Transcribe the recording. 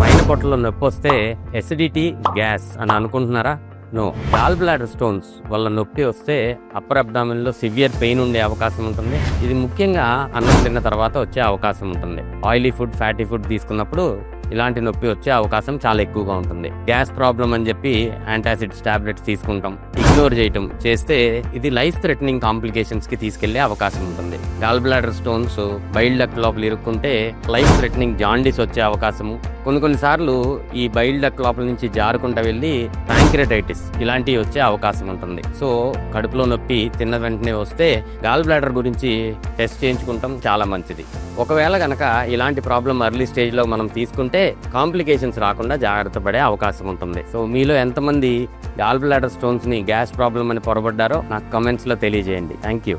పైన పొట్టలో నొప్పి వస్తే ఎసిడిటీ గ్యాస్ అని అనుకుంటున్నారా? నో గాల్ బ్లాడర్ స్టోన్స్ వల్ల నొప్పి వస్తే అప్పర్ అబ్డామిన్లో సివియర్ పెయిన్ ఉండే అవకాశం ఉంటుంది. ఇది ముఖ్యంగా అన్నం తిన్న తర్వాత వచ్చే అవకాశం ఉంటుంది. ఆయిలీ ఫుడ్ ఫ్యాటీ ఫుడ్ తీసుకున్నప్పుడు ఇలాంటి నొప్పి వచ్చే అవకాశం చాలా ఎక్కువగా ఉంటుంది. గ్యాస్ ప్రాబ్లం అని చెప్పి యాంటాసిడ్స్ టాబ్లెట్స్ తీసుకుంటాం. ఇగ్నోర్ చేయటం. చేస్తే ఇది లైఫ్ థ్రెటనింగ్ కాంప్లికేషన్స్కి తీసుకెళ్ళే అవకాశం ఉంటుంది. Gall bladder stones bile duct లోపల ఇరుక్కుంటే లైఫ్ థ్రెటనింగ్ జాండీస్ వచ్చే అవకాశము. కొన్ని కొన్నిసార్లు ఈ బైల్ డక్ లోపల నుంచి జారుకుంటా వెళ్ళి ప్యాంక్రటైటిస్ ఇలాంటివి వచ్చే అవకాశం ఉంటుంది. సో కడుపులో నొప్పి తిన్న వెంటనే వస్తే గాల్ బ్లాడర్ గురించి టెస్ట్ చేయించుకుంటాం చాలా మంచిది. ఒకవేళ గనక ఇలాంటి ప్రాబ్లం అర్లీ స్టేజ్లో మనం తీసుకుంటే కాంప్లికేషన్స్ రాకుండా జాగ్రత్త పడే అవకాశం ఉంటుంది. సో మీలో ఎంతమంది గాల్ బ్లాడర్ స్టోన్స్ని గ్యాస్ ప్రాబ్లం అని పొరబడ్డారో నాకు కమెంట్స్లో తెలియజేయండి. Thank you